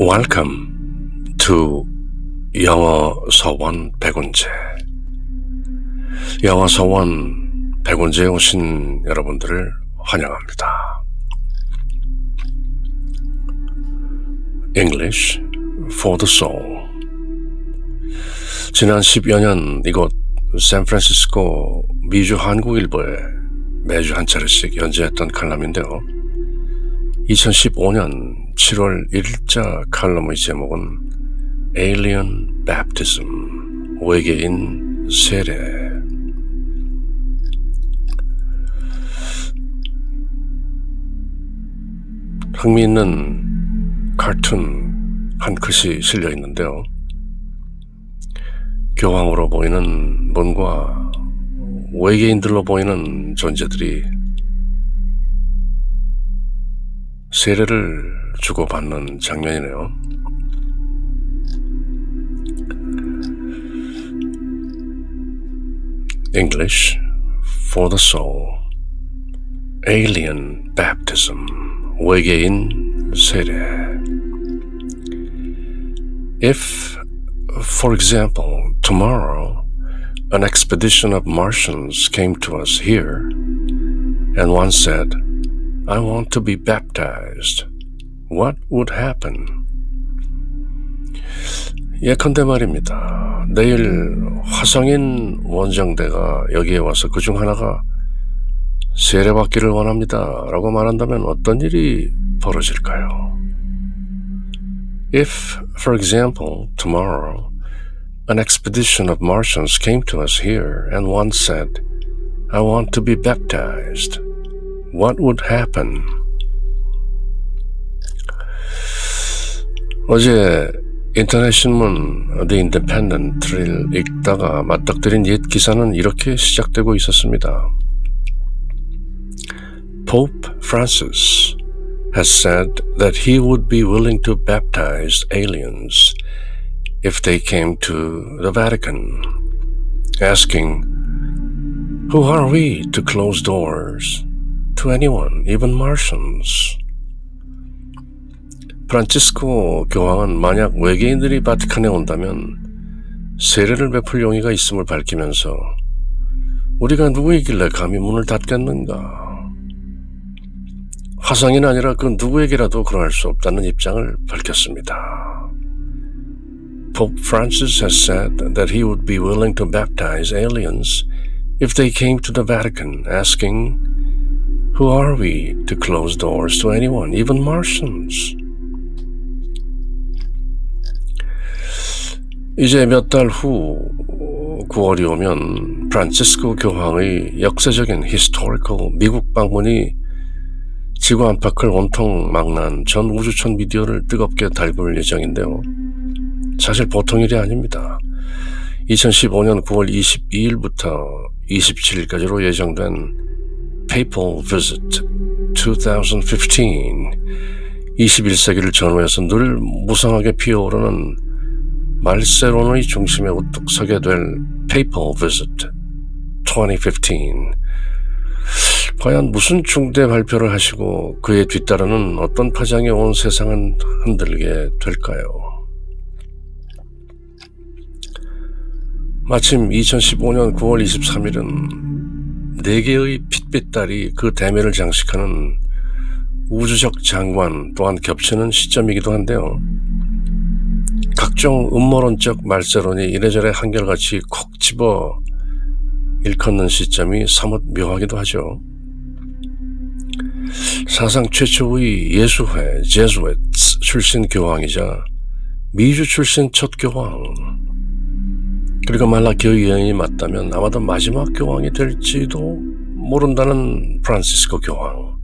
Welcome to 영어 서원 백운제. 영어 서원 백운제에 오신 여러분들을 환영합니다. English for the soul. 지난 10여 년 이곳 샌프란시스코 미주 한국일보에 매주 한 차례씩 연재했던 칼럼인데요. 2015년 7월 1일자 칼럼의 제목은 Alien Baptism, 외계인 세례. 흥미있는 카툰 한 컷이 실려 있는데요. 교황으로 보이는 문과 외계인들로 보이는 존재들이 세례를 주고받는 장면이네요. English for the soul. Alien baptism. 외계인 세례. If, for example, tomorrow an expedition of Martians came to us here, and one said, I want to be baptized. What would happen? 예컨대 말입니다. 내일 화성인 원정대가 여기에 와서 그 중 하나가 세례받기를 원합니다. 라고 말한다면 어떤 일이 벌어질까요? If, for example, tomorrow an expedition of Martians came to us here and one said, I want to be baptized, what would happen? 어제 인터넷 신문 The Independent를 읽다가 맞닥뜨린 옛 기사는 이렇게 시작되고 있었습니다. Pope Francis has said that he would be willing to baptize aliens if they came to the Vatican, asking, Who are we to close doors to anyone, even Martians? 프란치스코 교황은 만약 외계인들이 바티칸에 온다면 세례를 베풀 용의가 있음을 밝히면서 우리가 누구이길래 감히 문을 닫겠는가? 화성인 아니라 그 누구에게라도 그러할 수 없다는 입장을 밝혔습니다. Pope Francis has said that he would be willing to baptize aliens if they came to the Vatican asking, Who are we to close doors to anyone, even Martians? 이제 몇 달 후 9월이 오면 프란치스코 교황의 역사적인 historical 미국 방문이 지구 안팎을 온통 망난 전 우주촌 미디어를 뜨겁게 달굴 예정인데요. 사실 보통 일이 아닙니다. 2015년 9월 22일부터 27일까지로 예정된 Papal Visit 2015 21세기를 전후해서 늘 무성하게 피어오르는 말세론의 중심에 우뚝 서게 될 Papal Visit 2015 과연 무슨 중대 발표를 하시고 그에 뒤따르는 어떤 파장이 온 세상은 흔들게 될까요? 마침 2015년 9월 23일은 네 개의 핏빛 달이 그 대면을 장식하는 우주적 장관 또한 겹치는 시점이기도 한데요. 각종 음모론적 말세론이 이래저래 한결같이 콕 집어 일컫는 시점이 사뭇 묘하기도 하죠. 사상 최초의 예수회 제수회 출신 교황이자 미주 출신 첫 교황. 그리고 말라기의 예언이 맞다면 아마도 마지막 교황이 될지도 모른다는 프란시스코 교황.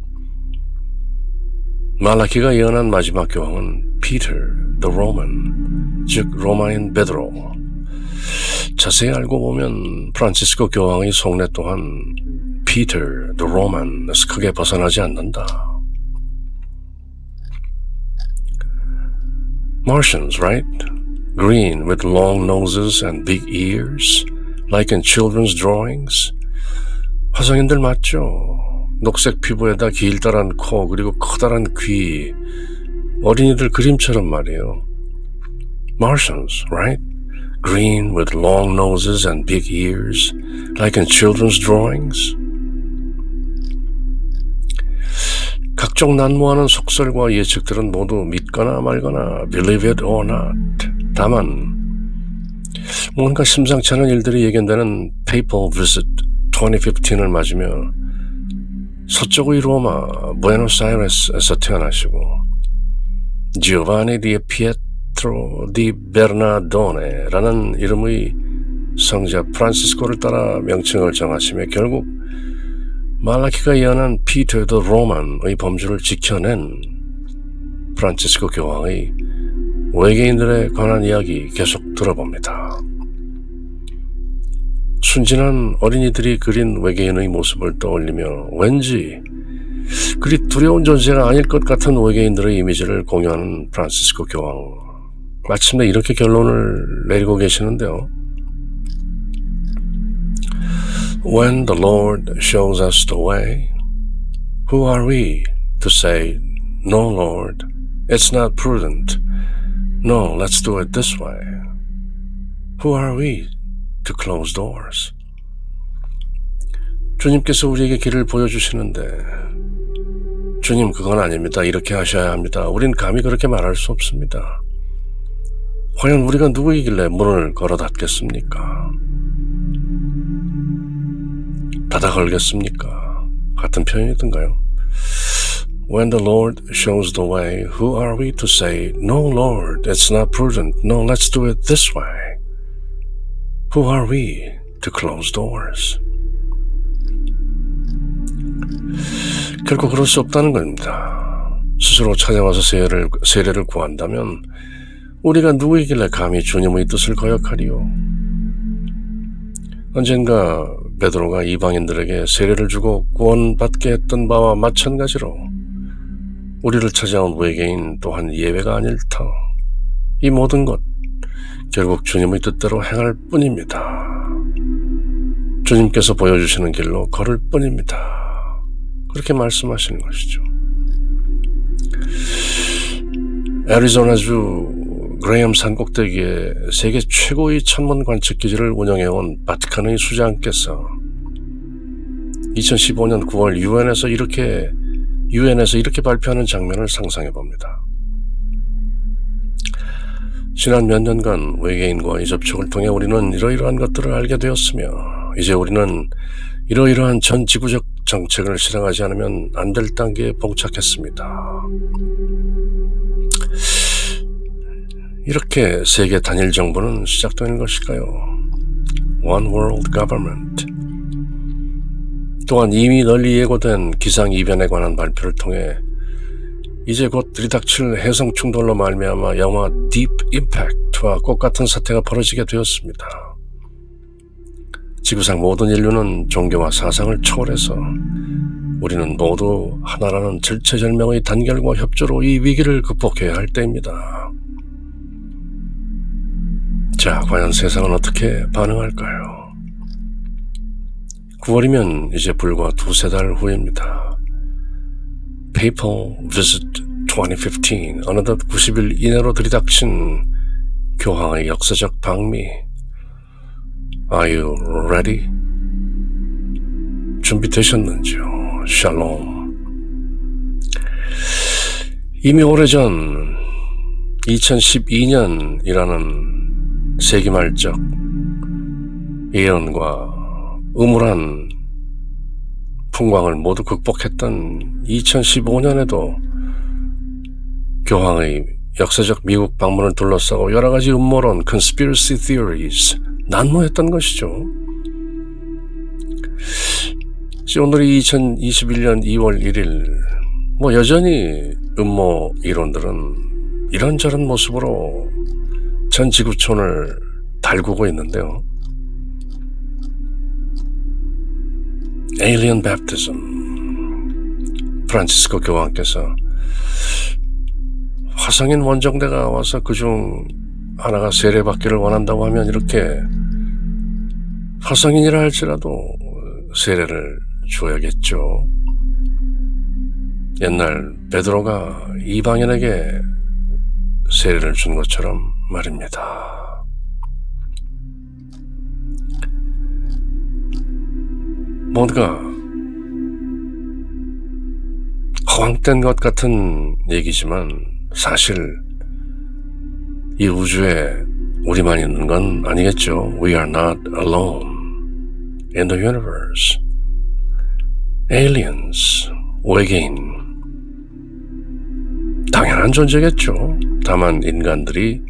말라키가 예언한 마지막 교황은 피터 the Roman 즉 로마인 베드로 자세히 알고 보면 프란치스코 교황의 속내 또한 피터 the Roman에서 크게 벗어나지 않는다. Martians, right? Green with long noses and big ears, like in children's drawings. 화성인들 맞죠? 녹색 피부에다 길다란 코 그리고 커다란 귀 어린이들 그림처럼 말이에요. Martians, right? Green with long noses and big ears, like in children's drawings. 각종 난무하는 속설과 예측들은 모두 믿거나 말거나 believe it or not. 다만 뭔가 심상치 않은 일들이 예견되는 Papal Visit 2015을 맞으며 서쪽의 로마 부에노스아이레스에서 태어나시고 지오바니 디 피에트 로 디 베르나도네라는 이름의 성자 프란시스코를 따라 명칭을 정하시며 결국 말라키가 예언한 피터 더 로만의 범주를 지켜낸 프란치스코 교황의 외계인들에 관한 이야기 계속 들어봅니다. 순진한 어린이들이 그린 외계인의 모습을 떠올리며 왠지 그리 두려운 존재가 아닐 것 같은 외계인들의 이미지를 공유하는 프란시스코 교황. 마침내 이렇게 결론을 내리고 계시는데요. When the Lord shows us the way, who are we to say, No, Lord, it's not prudent. No, let's do it this way. Who are we to close doors? 주님께서 우리에게 길을 보여주시는데, 주님, 그건 아닙니다. 이렇게 하셔야 합니다. 우린 감히 그렇게 말할 수 없습니다. 과연 우리가 누구이길래 문을 걸어 닫겠습니까? 닫아 걸겠습니까? 같은 표현이던가요? When the Lord shows the way, who are we to say, No, Lord, it's not prudent. No, let's do it this way? Who are we to close doors? 결코 그럴 수 없다는 겁니다. 스스로 찾아와서 세례를, 세례를 구한다면 우리가 누구이길래 감히 주님의 뜻을 거역하리요? 언젠가 베드로가 이방인들에게 세례를 주고 구원받게 했던 바와 마찬가지로 우리를 찾아온 외계인 또한 예외가 아닐 터. 이 모든 것 결국 주님의 뜻대로 행할 뿐입니다. 주님께서 보여주시는 길로 걸을 뿐입니다. 그렇게 말씀하시는 것이죠. 애리조나주 그레이엄 산 꼭대기에 세계 최고의 천문 관측 기지를 운영해온 바티칸의 수장께서 2015년 9월 유엔에서 이렇게 유엔에서 이렇게 발표하는 장면을 상상해 봅니다. 지난 몇 년간 외계인과의 접촉을 통해 우리는 이러이러한 것들을 알게 되었으며 이제 우리는 이러이러한 전 지구적 정책을 실행하지 않으면 안 될 단계에 봉착했습니다. 이렇게 세계 단일 정부는 시작되는 것일까요? One World Government. 또한 이미 널리 예고된 기상 이변에 관한 발표를 통해 이제 곧 들이닥칠 해성 충돌로 말미암아 영화 Deep Impact와 똑같은 사태가 벌어지게 되었습니다. 지구상 모든 인류는 종교와 사상을 초월해서 우리는 모두 하나라는 절체절명의 단결과 협조로 이 위기를 극복해야 할 때입니다. 자, 과연 세상은 어떻게 반응할까요? 9월이면 이제 불과 두세 달 후입니다. Papal Visit 2015 어느덧 90일 이내로 들이닥친 교황의 역사적 방미 Are you ready? 준비되셨는지요? 샬롬 이미 오래전 2012년이라는 세기 말적 예언과 음울한 풍광을 모두 극복했던 2015년에도 교황의 역사적 미국 방문을 둘러싸고 여러 가지 음모론, conspiracy theories 난무했던 것이죠. 오늘이 2021년 2월 1일, 뭐 여전히 음모 이론들은 이런저런 모습으로 전 지구촌을 달구고 있는데요. 에일리언 베프티즘 프란치스코 교황께서 화성인 원정대가 와서 그중 하나가 세례받기를 원한다고 하면 이렇게 화성인이라 할지라도 세례를 줘야겠죠. 옛날 베드로가 이방인에게 세례를 준 것처럼 말입니다. 뭔가 허황된 것 같은 얘기지만 사실 이 우주에 우리만 있는 건 아니겠죠. We are not alone in the universe. aliens, 외계인. 당연한 존재겠죠. 다만 인간들이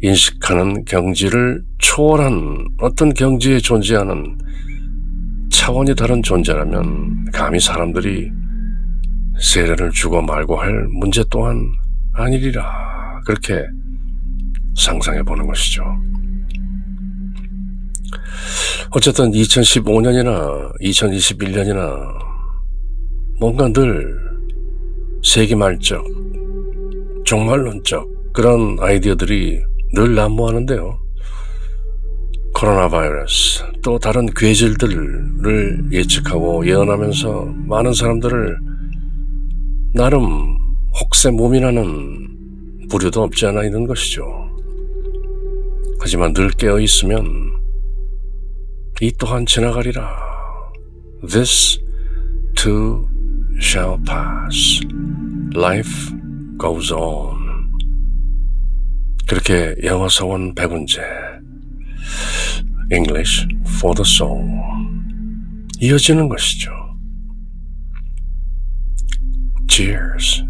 인식하는 경지를 초월한 어떤 경지에 존재하는 차원이 다른 존재라면 감히 사람들이 세례를 주고 말고 할 문제 또한 아니리라. 그렇게 상상해 보는 것이죠. 어쨌든 2015년이나 2021년이나 뭔가 늘 세기 말적, 종말론적 그런 아이디어들이 늘 난무하는데요. 코로나 바이러스, 또 다른 괴질들을 예측하고 예언하면서 많은 사람들을 나름 혹세 몸이라는 부류도 없지 않아 있는 것이죠. 하지만 늘 깨어 있으면 이 또한 지나가리라. This too shall pass. Life goes on. 그렇게 영어 서원 백운제 English for the soul 이어지는 것이죠. Cheers.